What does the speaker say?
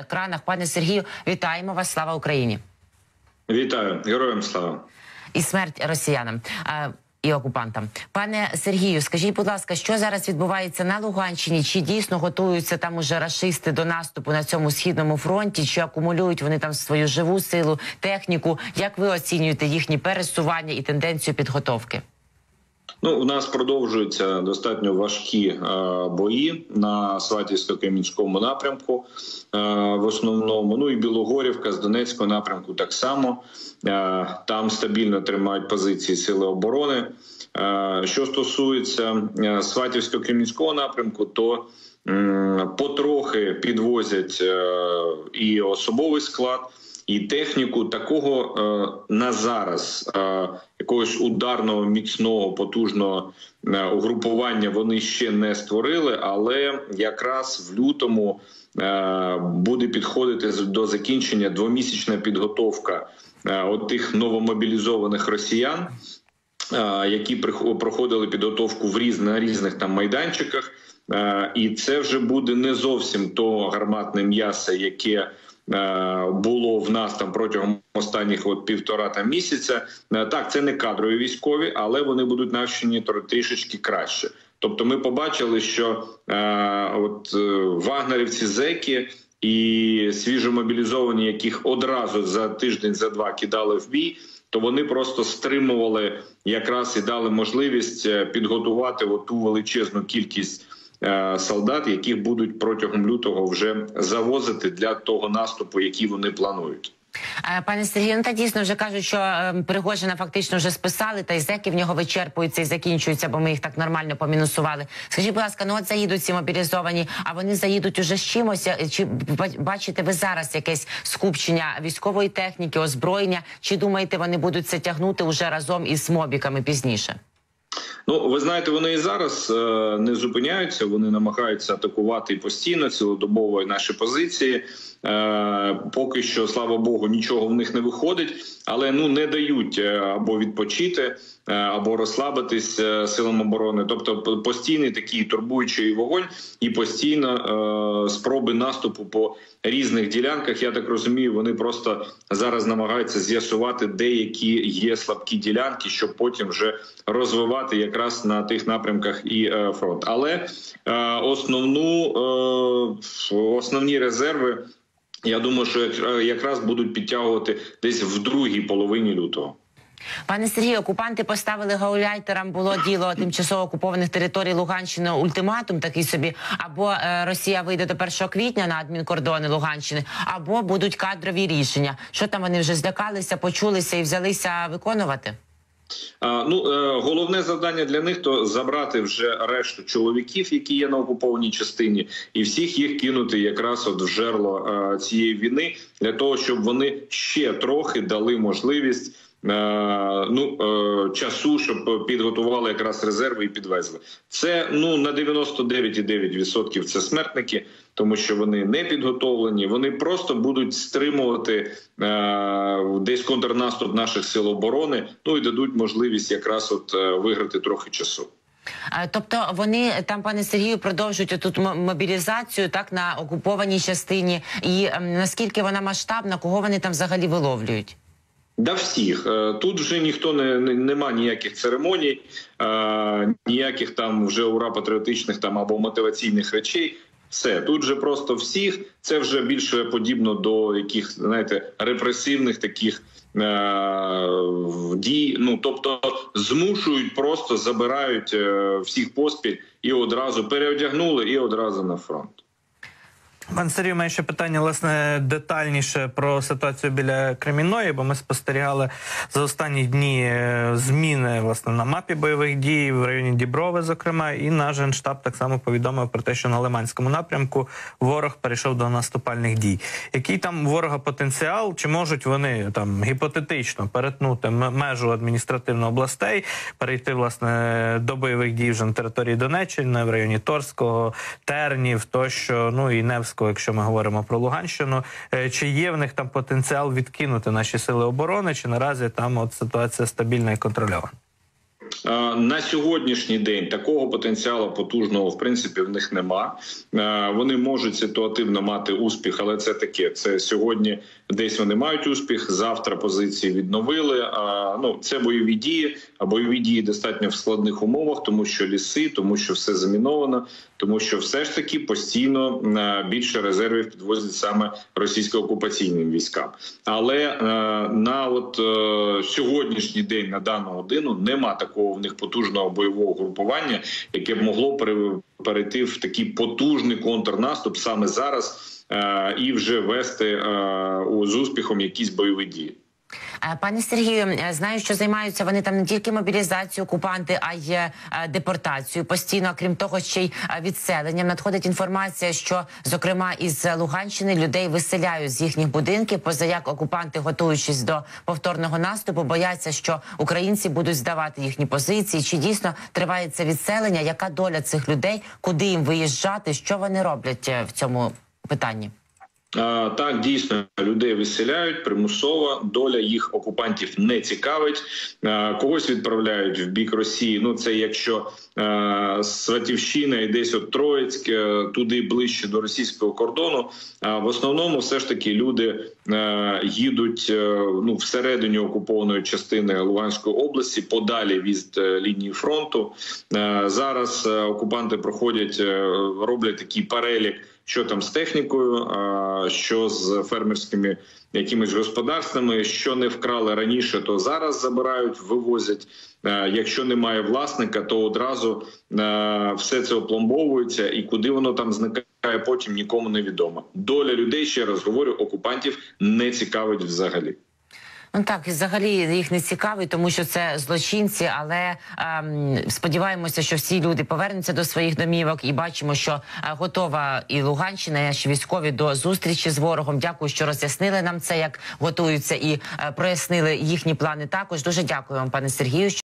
екранах. Пане Сергію, вітаємо вас! Слава Україні! Вітаю героям слава і смерть росіянам. І окупантам, пане Сергію, скажіть, будь ласка, що зараз відбувається на Луганщині? Чи дійсно готуються там уже рашисти до наступу на цьому східному фронті? Чи акумулюють вони там свою живу силу, техніку? Як ви оцінюєте їхні пересування і тенденцію підготовки? Ну, у нас продовжуються достатньо важкі е, бої на Сватівсько-Кам'янському напрямку. Е, в основному, ну і Білогорівка з Донецького напрямку так само е, там стабільно тримають позиції сили оборони. Е, що стосується е, Сватівсько-Кам'янського напрямку, то потрохи підвозять е, і особовий склад і техніку такого е, на зараз е, якогось ударного, міцного, потужного е, угрупування вони ще не створили, але якраз в лютому е, буде підходити до закінчення двомісячна підготовка е, от тих новомобілізованих росіян. Які проходили підготовку в різ, на різних там майданчиках, і це вже буде не зовсім то гарматне м'ясо, яке було в нас там протягом останніх от півтора там місяця. Е, так, це не кадрові військові, але вони будуть навчені трішечки краще. Тобто, ми побачили, що е, от е, вагнерівці зеки і свіжомобілізовані, яких одразу за тиждень за два кидали в бій. То вони просто стримували якраз і дали можливість підготувати ту величезну кількість Е, солдат, яких будуть протягом лютого вже завозити для того наступу, який вони планують. Е, пане Сергію, ну та дійсно вже кажуть, що е, Пригожина фактично вже списали, та й зеки в нього вичерпуються і закінчуються, бо ми їх так нормально помінусували. Скажіть, будь ласка, ну от заїдуть ці мобілізовані, а вони заїдуть уже з чимось. Чи бачите ви зараз якесь скупчення військової техніки, озброєння? Чи думаєте, вони будуть це тягнути уже разом із мобіками пізніше? Ну, ви знаєте, вони і зараз е, не зупиняються. Вони намагаються атакувати постійно цілодобово наші позиції. Е, Поки що, слава Богу, нічого в них не виходить, але ну не дають е, або відпочити, е, або розслабитись е, силам оборони. Тобто, постійний такий турбуючий вогонь і постійно е, спроби наступу по різних ділянках. Я так розумію, вони просто зараз намагаються з'ясувати деякі є слабкі ділянки, щоб потім вже розвивати якраз на тих напрямках і е, фронт. Але е, основну е, основні резерви. Я думаю, що якраз будуть підтягувати десь в другій половині лютого. Пане Сергію, окупанти поставили гауляйтерам було діло тимчасово окупованих територій Луганщини ультиматум, такий собі, або е, Росія вийде до 1 квітня на адмінкордони Луганщини, або будуть кадрові рішення. Що там вони вже злякалися, почулися і взялися виконувати? Ну е, головне завдання для них то забрати вже решту чоловіків, які є на окупованій частині, і всіх їх кинути якраз от в жерло е, цієї війни для того, щоб вони ще трохи дали можливість. Е, ну часу, щоб підготували якраз резерви і підвезли це. Ну на 99,9% це смертники тому що вони не підготовлені. Вони просто будуть стримувати е, десь контрнаступ наших сил оборони. Ну і дадуть можливість якраз от е, виграти трохи часу. Тобто вони там, пане Сергію, продовжують тут мобілізацію так на окупованій частині, і е, наскільки вона масштабна, кого вони там взагалі виловлюють? Да, всіх е, тут вже ніхто не, не нема ніяких церемоній, е, ніяких там вже ура патріотичних там або мотиваційних речей. Все тут же просто всіх. Це вже більше подібно до яких знаєте репресивних таких е- дій. Ну тобто змушують, просто забирають е всіх поспіль і одразу переодягнули, і одразу на фронт. Пан Сергій, має ще питання власне детальніше про ситуацію біля Кремінної, бо ми спостерігали за останні дні е, зміни власне на мапі бойових дій в районі Діброви, зокрема, і наш генштаб так само повідомив про те, що на Лиманському напрямку ворог перейшов до наступальних дій. Який там ворога потенціал? Чи можуть вони там гіпотетично перетнути межу адміністративно областей, перейти власне до бойових дій вже на території Донеччини в районі Торського, Тернів, тощо ну і Невського? Донецьку, якщо ми говоримо про Луганщину, е, чи є в них там потенціал відкинути наші сили оборони, чи наразі там от ситуація стабільна і контрольована? Е, На сьогоднішній день такого потенціалу потужного в принципі в них нема. Е, Вони можуть ситуативно мати успіх, але це таке. Це сьогодні десь вони мають успіх. Завтра позиції відновили. А ну це бойові дії. А бойові дії достатньо в складних умовах, тому що ліси, тому що все заміновано, тому що все ж таки постійно е, більше резервів підвозять саме російсько-окупаційним військам. Але на от сьогоднішній день на дану годину нема такого в них потужного бойового групування, яке б могло пере- перейти в такий потужний контрнаступ саме зараз е, і вже вести е, з успіхом якісь бойові дії. Е, Пане Сергію, е, знаю, що займаються вони там не тільки мобілізацією окупанти, а й е, депортацією постійно. Крім того, ще й відселенням. Надходить інформація, що зокрема із Луганщини людей виселяють з їхніх будинків. Позаяк окупанти, готуючись до повторного наступу, бояться, що українці будуть здавати їхні позиції. Чи дійсно триває це відселення? Яка доля цих людей? Куди їм виїжджати? Що вони роблять в цьому питанні? Так, дійсно, людей виселяють примусово. Доля їх окупантів не цікавить. Когось відправляють в бік Росії. Ну це якщо Сватівщина і десь от Троїцьк, е, туди ближче до російського кордону. В основному, все ж таки, люди е, їдуть е, ну всередині окупованої частини Луганської області, подалі від лінії фронту. Зараз окупанти проходять, роблять такий перелік що там з технікою, що з фермерськими якимись господарствами, що не вкрали раніше, то зараз забирають, вивозять. Якщо немає власника, то одразу все це опломбовується, і куди воно там зникає, потім нікому не відомо. Доля людей, ще раз говорю, окупантів не цікавить взагалі. Ну так, і взагалі їх не цікавить, тому що це злочинці. Але ем, сподіваємося, що всі люди повернуться до своїх домівок і бачимо, що е, готова і Луганщина, і наші військові до зустрічі з ворогом. Дякую, що роз'яснили нам це, як готуються, і е, прояснили їхні плани. Також дуже дякую вам, пане Сергію.